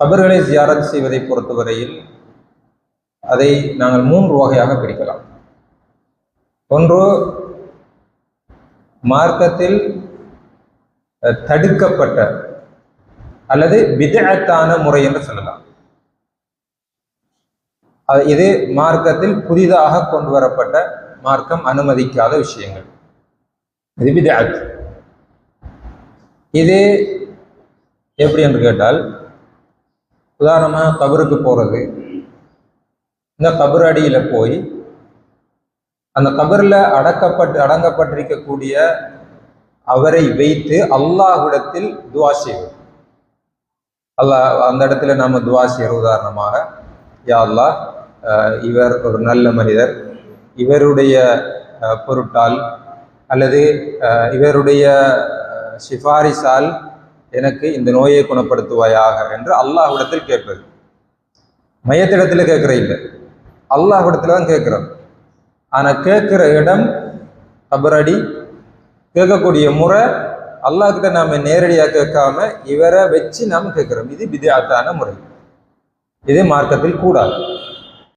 கபர்களை ஜியாரத் செய்வதை பொறுத்தவரையில் அதை நாங்கள் மூன்று வகையாக பிரிக்கலாம். ஒன்று மார்க்கத்தில் தடுக்கப்பட்ட அல்லது விதத்தான முறை என்று சொல்லலாம். அது இது மார்க்கத்தில் புதிதாக கொண்டு வரப்பட்ட மார்க்கம் அனுமதிக்காத விஷயங்கள். இது விதத் இது எப்படி என்று கேட்டால் உதாரணமாக கபருக்கு போகிறது இந்த கபர் அடியில் போய் அந்த கபரில் அடக்கப்பட்டு அடங்கப்பட்டிருக்கக்கூடிய அவரை வைத்து அல்லாஹ்விடத்தில் துவா செய்வோம். அல்லாஹ் அந்த இடத்துல நம்ம துவா செய்கிற உதாரணமாக யா அல்லாஹ் இவர் ஒரு நல்ல மனிதர். இவருடைய பொருட்டால் அல்லது அஹ், இவருடைய சிபாரிசால் எனக்கு இந்த நோயை குணப்படுத்துவாயாக என்று அல்லாஹ்விடத்தில் கேட்பது. மையத்திடத்தில் கேட்குற இல்லை. அல்லாஹ்விடத்தில் தான் கேட்குறோம். ஆனால் கேட்குற இடம் கபரடி கேட்கக்கூடிய முறை அல்லாஹ் கிட்ட நாம நேரடியாக கேட்காம இவரை வச்சு நாம் கேட்குறோம். இது விதியாத்தான முறை. இது மார்க்கத்தில் கூடாது.